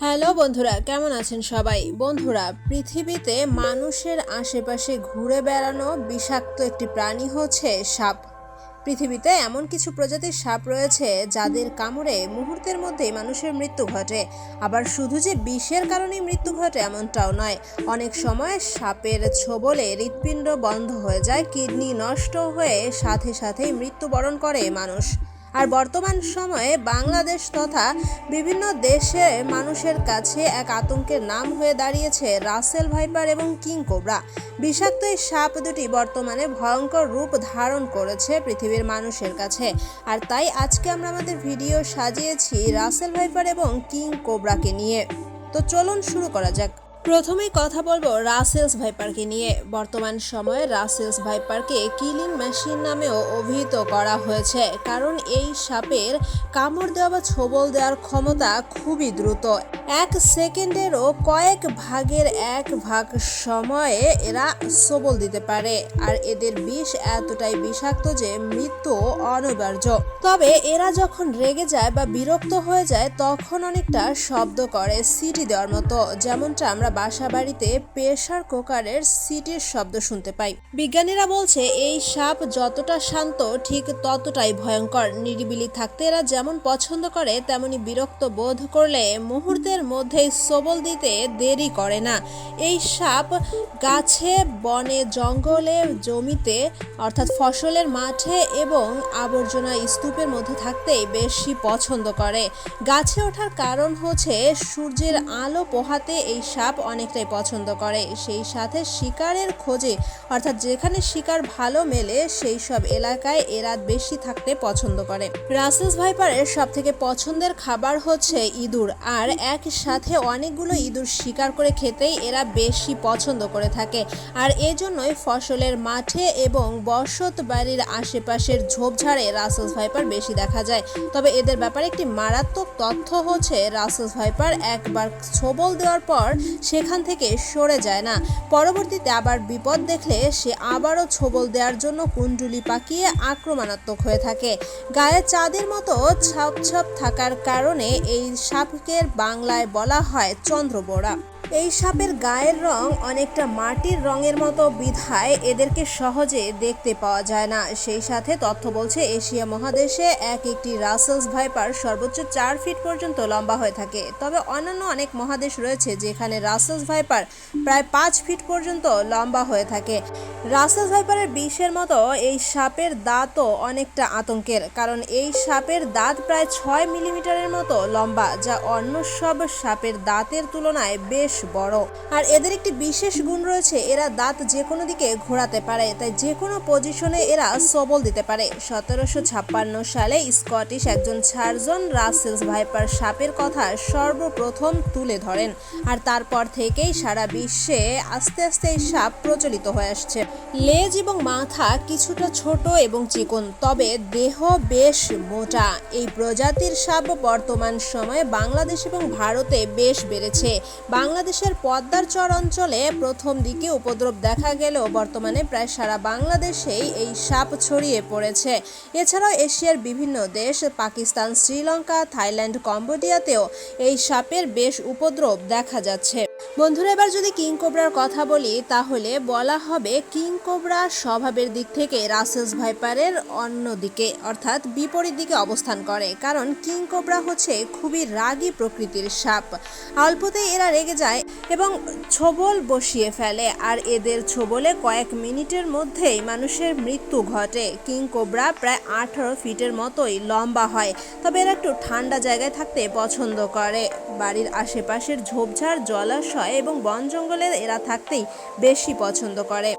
Hello বন্ধুরা, কেমন আছেন সবাই? বন্ধুরা, পৃথিবীতে মানুষের আশেপাশে ঘুরে বেড়ানো বিষাক্ত একটি প্রাণী হচ্ছে সাপ। পৃথিবীতে এমন কিছু প্রজাতির সাপ রয়েছে যাদের কামড়ে মুহূর্তের মধ্যেই মানুষের মৃত্যু ঘটে। আবার শুধু যে বিষের কারণেই মৃত্যু ঘটে এমনটাও নয়, অনেক সময় সাপের ছোবলে হৃৎপিণ্ড বন্ধ হয়ে যায়, কিডনি নষ্ট হয়ে সাথে সাথেই মৃত্যুবরণ করে মানুষ। আর বর্তমান সময়ে বাংলাদেশ তথা বিভিন্ন দেশে মানুষের কাছে এক আতঙ্কের নাম হয়ে দাঁড়িয়েছে রাসেল ভাইপার এবং কিং কোবরা। বিষাক্ত এই সাপ দুটি বর্তমানে ভয়ঙ্কর রূপ ধারণ করেছে পৃথিবীর মানুষের কাছে। আর তাই আজকে আমরা আমাদের ভিডিও সাজিয়েছি রাসেল ভাইপার এবং কিং কোবরাকে নিয়ে। তো চলুন শুরু করা যাক। প্রথমেই কথা বলব রাসেলস ভাইপারকে নিয়ে। বর্তমান সময়ে রাসেলস ভাইপারকে কিলিং মেশিন নামেও অভিহিত করা হয়েছে। কারণ এই সাপের কামড় দেওয়া বা ছোবল দেওয়ার ক্ষমতা খুবই দ্রুত। এক সেকেন্ডেরও কয়েক ভাগের এক ভাগ সময়ে এরা সবল দিতে পারে। আর এদের বিষ এতটাই বিষাক্ত যে মৃত্যু অনিবার্য। তবে এরা যখন রেগে যায় বা বিরক্ত হয়ে যায়, তখন অনেকটা শব্দ করে সিটি দেওয়ার মতো। যেমনটা আমরা বাসা বাড়িতে প্রেশার কুকারের সিটির শব্দ শুনতে পাই। বিজ্ঞানীরা বলছে, এই সাপ যতটা শান্ত, ঠিক ততটাই ভয়ঙ্কর। নিরিবিলি থাকতে এরা যেমন পছন্দ করে, তেমনি বিরক্ত বোধ করলে মুহূর্তের মধ্যেই সবল দিতে দেরি করে না। এই সাপ গাছে, বনে, জঙ্গলে, জমিতে, অর্থাৎ ফসলের মাঠে এবং আবর্জনা স্তূপের মধ্যে থাকতেই বেশি পছন্দ করে। গাছে ওঠার কারণ হচ্ছে সূর্যের আলো পোহাতে এই সাপ অনেকটাই পছন্দ করে। সেই সাথে শিকারের খোঁজে, অর্থাৎ যেখানে শিকার ভালো মেলে, সেই সব এলাকায় এরা বেশি থাকতে পছন্দ করে। রাসেলস ভাইপারের সব থেকে পছন্দের খাবার হচ্ছে ইঁদুর, আর এক সাথে অনেকগুলো ইঁদুর শিকার করে খেতেই এরা বেশি পছন্দ করে থাকে। আর এজন্যই ফসলের মাঠে এবং বসত বাড়ির আশেপাশের ঝোপঝাড়ে রাসেলস ভাইপার বেশি দেখা যায়। তবে এদের ব্যাপারে একটি মারাত্মক তথ্য হচ্ছে, রাসেলস ভাইপার একবার ছোবল দেওয়ার পর সেখান থেকে সরে যায় না। পরবর্তীতে আবার বিপদ দেখলে সে আবারও ছোবল দেওয়ার জন্য কুণ্ডুলি পাকিয়ে আক্রমণাত্মক হয়ে থাকে। গায়ে চাঁদের মতো ছাপ ছাপ থাকার কারণে এই সাপকের বাংলায় বলা হয় চন্দ্রবোড়া এই সাপের গায়ের রং অনেকটা মাটির রঙের মতো বিধায় এদেরকে সহজে দেখতে পাওয়া যায় না। সেই সাথে তথ্য বলছে, এশিয়া মহাদেশে এক একটি রাসেলস ভাইপার সর্বোচ্চ চার ফিট পর্যন্ত লম্বা হয়ে থাকে। তবে অন্যান্য অনেক মহাদেশ রয়েছে যেখানে রাসেলস ভাইপার প্রায় পাঁচ ফিট পর্যন্ত লম্বা হয়ে থাকে। রাসেলস ভাইপারের বিষের মতো এই সাপের দাঁতও অনেকটা আতঙ্কের, কারণ এই সাপের দাঁত প্রায় ছয় মিলিমিটারের মতো লম্বা, যা অন্য সব সাপের দাঁতের তুলনায় বেশ বড়। আর এদের একটি বিশেষ গুণ রয়েছে, এরা দাঁত যে কোনো দিকে ঘোরাতে পারে, তাই যে কোনো পজিশনে এরা সবল দিতে পারে। সতেরোশো ছাপ্পান্ন সালে স্কটিশ একজন সার্জন রাসেলস ভাইপার সাপের কথা সর্বপ্রথম তুলে ধরেন, আর তারপর থেকেই সারা বিশ্বে আস্তে আস্তে এই সাপ প্রচলিত হয়ে আসছে। লেজ এবং মাথা কিছুটা ছোট এবং চিকন, তবে দেহ বেশ মোটা। এই প্রজাতির সাপ বর্তমান সময়ে বাংলাদেশ এবং ভারতে বেশ বেড়েছে। বাংলাদেশের পদ্মার চর অঞ্চলে প্রথম দিকে উপদ্রব দেখা গেলেও বর্তমানে প্রায় সারা বাংলাদেশেই এই সাপ ছড়িয়ে পড়েছে। এছাড়াও এশিয়ার বিভিন্ন দেশ, পাকিস্তান, শ্রীলঙ্কা, থাইল্যান্ড, কম্বোডিয়াতেও এই সাপের বেশ উপদ্রব দেখা যাচ্ছে। বন্ধুরা, এবার যদি কিং কোবরার কথা বলি, তাহলে বলা হবে কিং কোবরা স্বভাবের দিক থেকে রাসেলস ভাইপারের অন্য দিকে, অর্থাৎ বিপরীত দিকে অবস্থান করে। কারণ কিং কোবরা হচ্ছে খুবই রাগী প্রকৃতির সাপ। অল্পতেই এরা রেগে যায় এবং ছোবল বসিয়ে ফেলে, আর এদের ছোবলে কয়েক মিনিটের মধ্যেই মানুষের মৃত্যু ঘটে। কিং কোবরা প্রায় আঠারো ফিটের মতোই লম্বা হয়, তবে এরা একটু ঠান্ডা জায়গায় থাকতে পছন্দ করে। বাড়ির আশেপাশের ঝোপঝাড়, জলাশয় এবং বন জঙ্গলে এরা থাকতেই বেশি পছন্দ করে।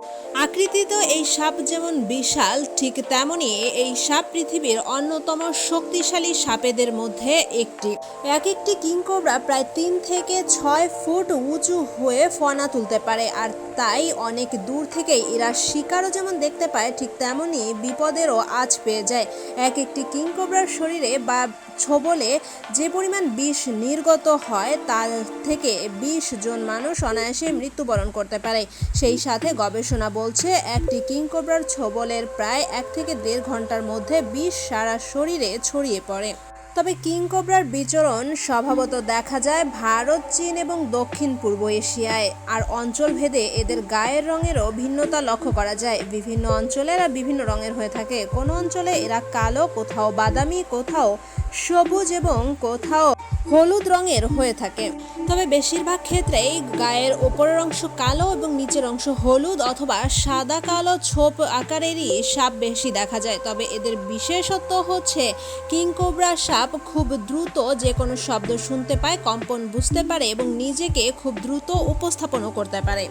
আকৃতিতে এই সাপ যেমন বিশাল, ঠিক তেমনি এই সাপ পৃথিবীর অন্যতম শক্তিশালী সাপেদের মধ্যে একটি। এক একটি কিংকোবরা প্রায় তিন থেকে ছয় ফুট উঁচু হয়ে ফনা তুলতে পারে, আর তাই অনেক দূর থেকেই এরা শিকারও যেমন দেখতে পায়, ঠিক তেমনি বিপদেরও আজ পেয়ে যায়। এক একটি কিংকোবরার শরীরে বা ছোবলে যে পরিমাণ বিষ নির্গত হয়, তার থেকে বিশ জন মানুষ অনায়াসে মৃত্যুবরণ করতে পারে। সেই সাথে গবেষণা বলছে, একটি কিংকোবরার ছোবলের প্রায় এক থেকে দেড় ঘণ্টার মধ্যে বিষ সারা শরীরে ছড়িয়ে পড়ে। তবে কিংকোবরার বিচরণ স্বভাবত দেখা যায় ভারত, চীন এবং দক্ষিণ পূর্ব এশিয়ায়। আর অঞ্চল ভেদে এদের গায়ের রঙেরও ভিন্নতা লক্ষ্য করা যায়। বিভিন্ন অঞ্চলে এরা বিভিন্ন রঙের হয়ে থাকে। কোনো অঞ্চলে এরা কালো, কোথাও বাদামি, কোথাও সবুজ এবং কোথাও হলুদ রঙের হয়ে থাকে। তবে বেশিরভাগ ক্ষেত্রেই গায়ের ওপরের অংশ কালো এবং নিচের অংশ হলুদ অথবা সাদা, কালো ছোপ আকারেরই সাপ বেশি দেখা যায়। তবে এদের বিশেষত্ব হচ্ছে কিংকোবরা সাপ খুব দ্রুত যে কোনো শব্দ শুনতে পায়, কম্পন বুঝতে পারে এবং নিজেকে খুব দ্রুত উপস্থাপনও করতে পারে।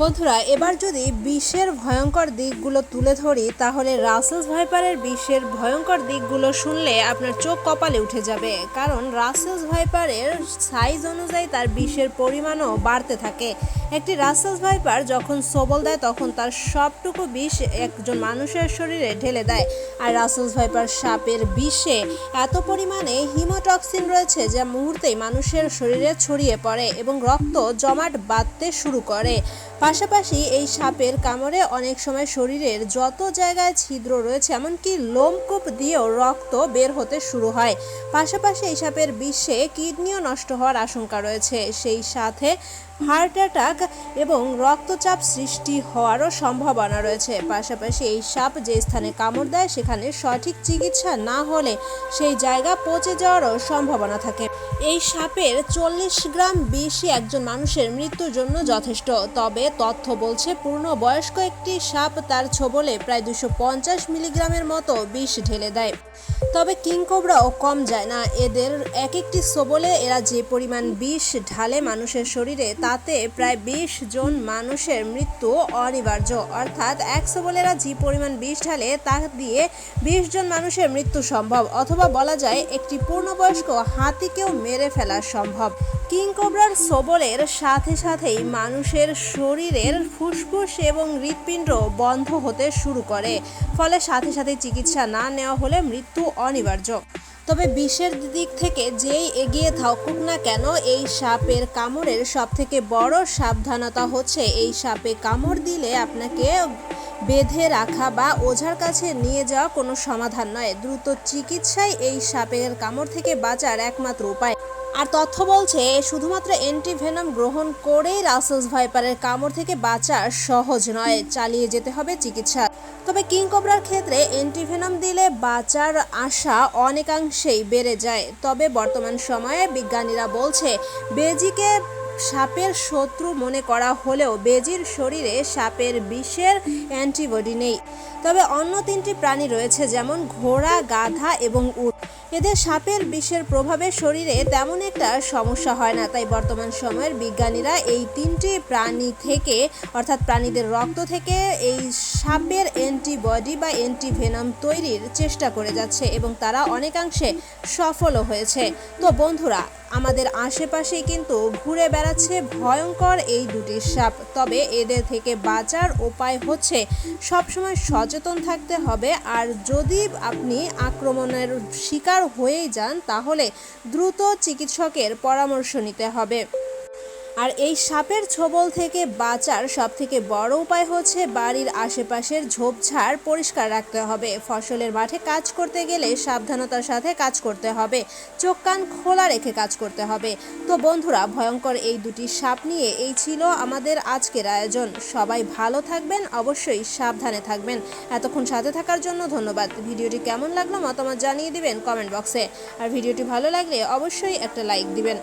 বন্ধুরা, এবার যদি বিষের ভয়ঙ্কর দিকগুলো তুলে ধরি, তাহলে রাসেলস ভাইপারের বিষের ভয়ঙ্কর দিকগুলো শুনলে আপনার চোখ কপালে উঠে যাবে। কারণ রাসেলস ভাইপারের সাইজ অনুযায়ী তার বিষের পরিমাণও বাড়তে থাকে। একটি রাসেলস ভাইপার যখন সবল দেয়, তখন তার সবটুকু বিষ একজন মানুষের শরীরে ঢেলে দেয়। আর রাসেলস ভাইপার সাপের বিষে এত পরিমাণে হিমোটক্সিন রয়েছে যা মুহূর্তেই মানুষের শরীরে ছড়িয়ে পড়ে এবং রক্ত জমাট বাঁধতে শুরু করে। পাশাপাশি এই সাপের কামড়ে অনেক সময় শরীরের যত জায়গায় ছিদ্র রয়েছে, এমনকি লোমকূপ দিয়েও রক্ত বের হতে শুরু হয়। পাশাপাশি এই সাপের বিশ্বে কিডনিও নষ্ট হওয়ার আশঙ্কা রয়েছে। সেই সাথে হার্ট অ্যাটাক এবং রক্তচাপ সৃষ্টি হওয়ারও সম্ভাবনা রয়েছে। পাশাপাশি এই সাপ যে স্থানে কামড় দেয়, সেখানে সঠিক চিকিৎসা না হলে সেই জায়গা পচে যাওয়ারও সম্ভাবনা থাকে। এই সাপের চল্লিশ গ্রাম বিষই একজন মানুষের মৃত্যুর জন্য যথেষ্ট। তবে তথ্য বলছে পূর্ণ বয়স্ক একটি সাপ তার ছোবলে প্রায় দুশো পঞ্চাশ মিলিগ্রামের মতো বিষ ঢেলে দেয়। তবে কিংকোবরাও কম যায় না। এদের এক একটি সবলে এরা যে পরিমাণ বিষ ঢালে মানুষের শরীরে তাতে প্রায় বিশ জন মানুষের মৃত্যু অনিবার্য। অর্থাৎ এক সবলে এরা যে পরিমাণ বিষ ঢালে তা দিয়ে বিশ জন মানুষের মৃত্যু সম্ভব। অথবা বলা যায়, একটি পূর্ণবয়স্ক হাতিকেও মেরে ফেলা সম্ভব। কিংকোবরার সবলের সাথে সাথেই মানুষের শরীরের ফুসফুস এবং হৃৎপিণ্ড বন্ধ হতে শুরু করে। ফলে সাথে সাথে চিকিৎসা না নেওয়া হলে মৃত্যু অনিবার্য। তবে বিষের দিক থেকে যেই এগিয়ে থাকুক না কেন, এই সাপের কামড়ের সব থেকে বড় সাবধানতা হচ্ছে এই সাপে কামড় দিলে আপনাকে বেঁধে রাখা বা ওঝার কাছে নিয়ে যাওয়া কোনো সমাধান নয়। দ্রুত চিকিৎসাই এই সাপের কামড় থেকে বাঁচার একমাত্র উপায়। আর তথ্য বলছে, শুধুমাত্র অ্যান্টিভেনম গ্রহণ করেই রাসেলস ভাইপারের কামড় থেকে বাঁচা সহজ নয়, চালিয়ে যেতে হবে চিকিৎসা। তবে কিংকবরার ক্ষেত্রে অ্যান্টিভেনম দিলে বাঁচার আশা অনেকাংশেই বেড়ে যায়। তবে বর্তমান সময়ে বিজ্ঞানীরা বলছে, বেজিকে সাপের শত্রু মনে করা হলেও বেজির শরীরে সাপের বিষের অ্যান্টিবডি নেই। তবে অন্য তিনটি প্রাণী রয়েছে, যেমন ঘোড়া, গাধা এবং উট। এদের সাপের বিষের প্রভাবে শরীরে তেমন একটা সমস্যা হয় না। তাই বর্তমান সময়ের বিজ্ঞানীরা এই তিনটি প্রাণী থেকে, অর্থাৎ প্রাণীদের রক্ত থেকে এই সাপের অ্যান্টিবডি বা অ্যান্টিভেনাম তৈরির চেষ্টা করে যাচ্ছে এবং তারা অনেকাংশে সফলও হয়েছে। তো বন্ধুরা আমাদের আশেপাশে কিন্তু ঘুরে বেড়াচ্ছে ভয়ঙ্কর এই দুটি সাপ। তবে এদের থেকে বাঁচার উপায় হচ্ছে সবসময় সচেতন থাকতে হবে। আর যদি আপনি আক্রমণের শিকার হয়েই যান, তাহলে দ্রুত চিকিৎসকের পরামর্শ নিতে হবে। আর এই সাপের ছোবল থেকে বাঁচার সব থেকে বড় উপায় হচ্ছে বাড়ির আশেপাশের ঝোপঝাড় পরিষ্কার রাখতে হবে। ফসলের মাঠে কাজ করতে গেলে সাবধানতার সাথে কাজ করতে হবে। চোখ কান খোলা রেখে কাজ করতে হবে। তো বন্ধুরা, ভয়ঙ্কর এই দুটি সাপ নিয়ে এই ছিল আমাদের আজকের আয়োজন। সবাই ভালো থাকবেন, অবশ্যই সাবধানে থাকবেন। এতক্ষণ সাথে থাকার জন্য ধন্যবাদ। ভিডিওটি কেমন লাগল মতামত জানিয়ে দিবেন কমেন্ট বক্সে। আর ভিডিওটি ভালো লাগলে অবশ্যই একটা লাইক দিবেন।